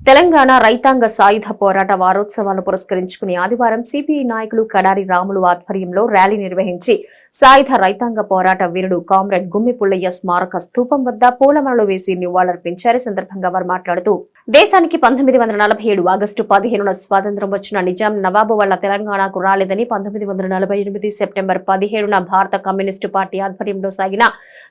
తెలంగాణ రైతాంగ సాయుధ పోరాట వారోత్సవాలను పురస్కరించుకుని ఆదివారం సిపిఐ నాయకులు కడారి రాములు ఆధ్వర్యంలో ర్యాలీ నిర్వహించి సాయుధ రైతాంగ పోరాట వీరుడు కామ్రేడ్ గుమ్మి పుల్లయ్య స్మారక స్తూపం వద్ద పూలమాలలు వేసి నివాళులర్పించారు. ఈ సందర్భంగా వారు మాట్లాడుతూ దేశానికి పంతొమ్మిది వందల నలభై ఏడు ఆగస్టు పదిహేనున స్వాతంత్రం వచ్చిన నిజాం నవాబు వల్ల తెలంగాణకు రాలేదని పంతొమ్మిది వందల నలభై ఎనిమిది సెప్టెంబర్ పదిహేడున భారత కమ్యూనిస్టు పార్టీ ఆధ్వర్యంలో సాగిన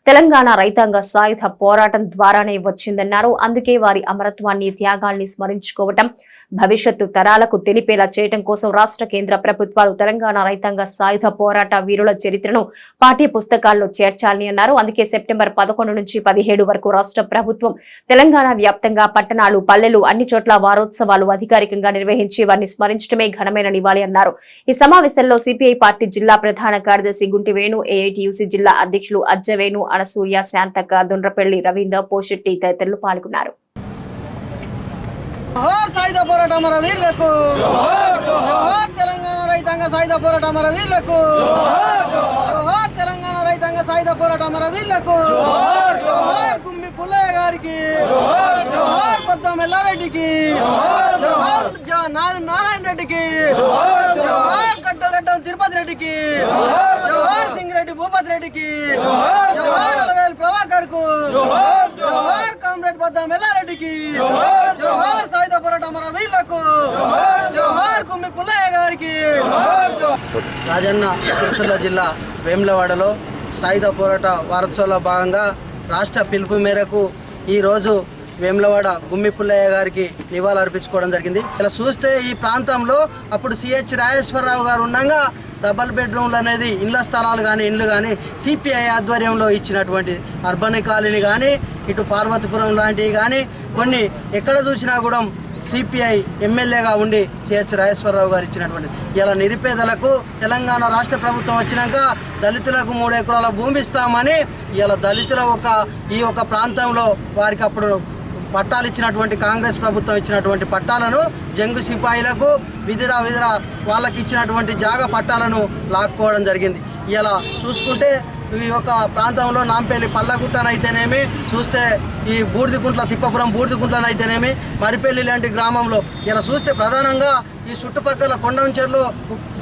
తెలంగాణ రైతాంగ సాయుధ పోరాటం ద్వారానే వచ్చిందన్నారు. అందుకే వారి అమరత్వాన్ని త్యాగాల్ని స్మరించుకోవటం భవిష్యత్తు తరాలకు తెలిపేలా చేయటం కోసం రాష్ట్ర కేంద్ర ప్రభుత్వాలు తెలంగాణ రైతాంగ సాయుధ పోరాట వీరుల చరిత్రను పాఠ్య పుస్తకాల్లో చేర్చాలని అన్నారు. అందుకే సెప్టెంబర్ పదకొండు నుంచి పదిహేడు వరకు రాష్ట్ర ప్రభుత్వం తెలంగాణ వ్యాప్తంగా పట్టణాలు పల్లెలు అన్ని చోట్ల వారోత్సవాలు అధికారికంగా నిర్వహించి వారిని స్మరించడమే ఘనమైన నివాళి అన్నారు. ఈ సమావేశంలో సిపిఐ పార్టీ జిల్లా ప్రధాన కార్యదర్శి గుంటి వేణు ఏఐటియుసి జిల్లా అధ్యక్షులు అజ్జవేణు అనసూయ శాంతక్క దుండ్రపల్లి రవీందర్ పోషెట్టి తదితరులు పాల్గొన్నారు. సాయుధ పోరాట అమర వీరులకు జోహార్ తెలంగాణ రైతాంగ సాయుధ పోరాట అమర వీరులకు జోహార్ తెలంగాణ రైతాంగ సాయుధ పోరాట అమర వీరులకు జోహార్ గుమ్మి పుల్లయ్య గారికి జోహార్ బద్దం ఎల్లారెడ్డికి నారాయణ రెడ్డికి జోహార్ గడ్డరెడ్డం తిరుపతి రెడ్డికి జోహార్ సింగిరెడ్డి భూపతి రెడ్డికి అలవేల్ ప్రభాకర్కు జోహార్ కామ్రేడ్ బద్దం ఎల్లారెడ్డికి జోహార్ సాయుధ పోరాట అమర వీరులకు జోహార్ గుమ్మి పుల్లయ్య గారికి రాజన్న సిరిసిల్ల జిల్లా వేములవాడలో సాయుధ పోరాట వారోత్సవంలో భాగంగా రాష్ట్ర పిలుపు మేరకు ఈరోజు వేములవాడ గుమ్మి పుల్లయ్య గారికి నివాళులు అర్పించుకోవడం జరిగింది. ఇలా చూస్తే ఈ ప్రాంతంలో అప్పుడు సిహెచ్ రాజేశ్వరరావు గారు ఉండగా డబల్ బెడ్రూమ్లు అనేది ఇళ్ళ స్థలాలు కానీ ఇండ్లు కానీ సిపిఐ ఆధ్వర్యంలో ఇచ్చినటువంటి అర్బన్ కాలనీ కానీ ఇటు పార్వతీపురం లాంటివి కానీ కొన్ని ఎక్కడ చూసినా కూడా సిపిఐ ఎమ్మెల్యేగా ఉండి సిహెచ్ రాజేశ్వరరావు గారు ఇచ్చినటువంటి ఇలా నిరుపేదలకు తెలంగాణ రాష్ట్ర ప్రభుత్వం వచ్చినాక దళితులకు మూడు ఎకరాల భూమి ఇస్తామని ఇలా దళితుల ఒక ఈ ఒక ప్రాంతంలో వారికి అప్పుడు పట్టాలు ఇచ్చినటువంటి కాంగ్రెస్ ప్రభుత్వం ఇచ్చినటువంటి పట్టాలను జంగు సిపాయిలకు విధిరా విధిరా వాళ్ళకి ఇచ్చినటువంటి జాగ పట్టాలను లాక్కోవడం జరిగింది. ఇలా చూసుకుంటే ఈ యొక్క ప్రాంతంలో నాంపల్లి పల్లగుట్టనైతేనేమి చూస్తే ఈ బూడిదికుంట్ల తిప్పపురం బూడిదికుంట్లనైతేనేమి మరిపల్లి లాంటి గ్రామంలో ఇలా చూస్తే ప్రధానంగా ఈ చుట్టుపక్కల కొండంచెర్లో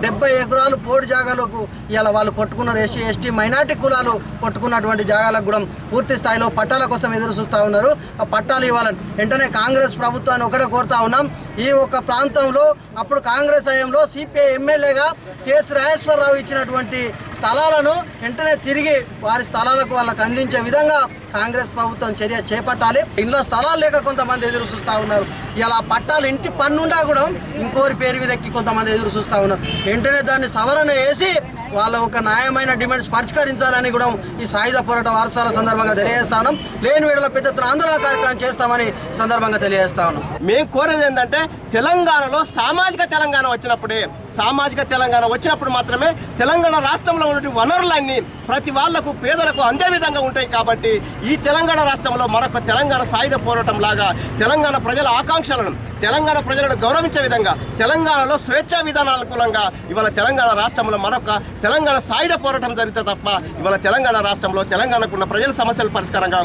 డెబ్బై ఎకరాలు పోడు జాగాలకు ఇలా వాళ్ళు కొట్టుకున్నారు. ఎస్సీ ఎస్టీ మైనార్టీ కులాలు కొట్టుకున్నటువంటి జాగాలకు కూడా పూర్తి స్థాయిలో పట్టాల కోసం ఎదురు చూస్తూ ఉన్నారు. ఆ పట్టాలు ఇవ్వాలని వెంటనే కాంగ్రెస్ ప్రభుత్వాన్ని ఒకటే కోరుతా ఉన్నాం. ఈ ఒక ప్రాంతంలో అప్పుడు కాంగ్రెస్ హయాంలో సిపిఐ ఎమ్మెల్యేగా సిహెచ్ రాజేశ్వరరావు ఇచ్చినటువంటి స్థలాలను వెంటనే తిరిగి వారి స్థలాలకు వాళ్ళకు అందించే విధంగా కాంగ్రెస్ ప్రభుత్వం చర్య చేపట్టాలి. ఇంట్లో స్థలాలు లేక కొంతమంది ఎదురు చూస్తూ ఉన్నారు. ఇలా పట్టాలు ఇంటి పన్నుండా కూడా ఇంకో ఇంకోరి పేరు మీద ఎక్కి కొంతమంది ఎదురు చూస్తూ ఉన్నారు. వెంటనే దాన్ని సవరణ వేసి వాళ్ళ ఒక న్యాయమైన డిమాండ్స్ పరిష్కరించాలని కూడా ఈ సాయుధ పోరాట వారోత్సవాల సందర్భంగా తెలియజేస్తా ఉన్నాం. లేని వీళ్ళ పెద్ద ఎత్తున ఆందోళన కార్యక్రమం చేస్తామని సందర్భంగా తెలియజేస్తా ఉన్నాం. మేము కోరేది ఏంటంటే తెలంగాణలో సామాజిక తెలంగాణ వచ్చినప్పుడే సామాజిక తెలంగాణ వచ్చినప్పుడు మాత్రమే తెలంగాణ రాష్ట్రంలో ఉన్న వనరులన్నీ ప్రతి వాళ్ళకు పేదలకు అందే విధంగా ఉంటాయి కాబట్టి ఈ తెలంగాణ రాష్ట్రంలో మరొక తెలంగాణ సాయుధ పోరాటం లాగా తెలంగాణ ప్రజల ఆకాంక్షలను తెలంగాణ ప్రజలను గౌరవించే విధంగా తెలంగాణలో స్వేచ్ఛా విధానానుకూలంగా ఇవాళ తెలంగాణ రాష్ట్రంలో మరొక తెలంగాణ సాయుధ పోరాటం జరిగితే తప్ప ఇవాళ తెలంగాణ రాష్ట్రంలో తెలంగాణకున్న ప్రజల సమస్యల పరిష్కారంగా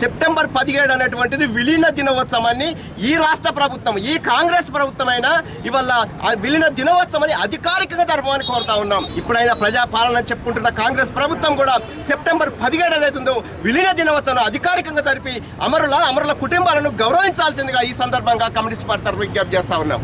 సెప్టెంబర్ పదిహేడు అనేటువంటిది విలీన దినోత్సవాన్ని ఈ రాష్ట్ర ప్రభుత్వం ఈ కాంగ్రెస్ ప్రభుత్వం అయినా ఇవాళ ఆ విలీన దినోత్సవాన్ని అధికారికంగా జరపమని కోరుతా ఉన్నాం. ఇప్పుడైనా ప్రజాపాలన చెప్పుకుంటున్న కాంగ్రెస్ ప్రభుత్వం కూడా సెప్టెంబర్ పదిహేడు ఏదైతుందో విలీన దినోత్సవం అధికారికంగా జరిపి అమరుల అమరుల కుటుంబాలను గౌరవించాల్సిందిగా ఈ సందర్భంగా కమ్యూనిస్ట్ పార్టీ తరఫు విజ్ఞప్తి చేస్తా ఉన్నాం.